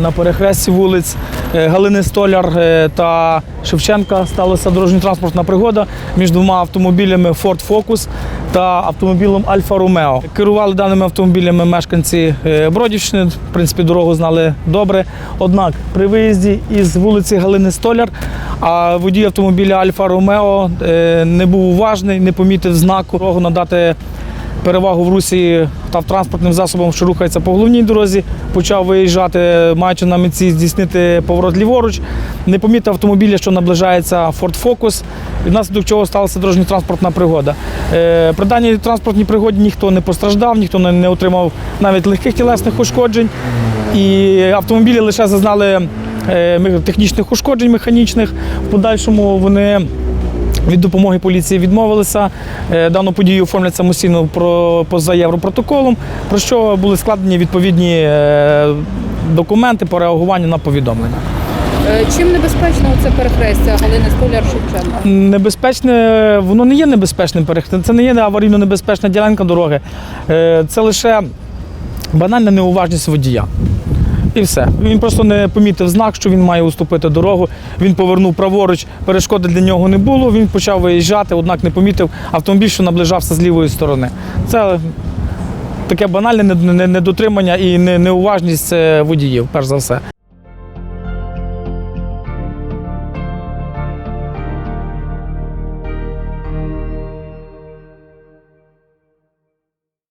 На перехресті вулиць е, Галини Столяр е, та Шевченка сталася дорожньо-транспортна пригода між двома автомобілями Ford Focus та автомобілем Альфа Ромео. Керували даними автомобілями мешканці е, Бродівщини. В принципі, дорогу знали добре. Однак при виїзді із вулиці Галини Столяр, а водій автомобіля Альфа Ромео не був уважний, не помітив знаку дорогу надати перевагу в русі та транспортним засобам, що рухається по головній дорозі, почав виїжджати, маючи на меті здійснити поворот ліворуч. Не помітив автомобіля, що наближається Ford Focus, внаслідок чого сталася дорожньо-транспортна пригода. Е, При даній транспортній пригоді ніхто не постраждав, ніхто не- не отримав навіть легких тілесних ушкоджень. І автомобілі лише зазнали е, технічних ушкоджень механічних. В подальшому вони від допомоги поліції відмовилися. Е, Дану подію оформлять самостійно поза європротоколом, про що були складені відповідні е, документи по реагуванню на повідомлення. Е, Чим небезпечно це перехрестя Галини Столяр Шевченка? Небезпечне, воно не є небезпечним перехрестям, це не є аварійно небезпечна ділянка дороги. Це лише банальна неуважність водія. І все. Він просто не помітив знак, що він має уступити дорогу. Він повернув праворуч, перешкоди для нього не було. Він почав виїжджати, однак не помітив автомобіль, що наближався з лівої сторони. Це таке банальне нед- нед- недотримання і неуважність е, водіїв, перш за все.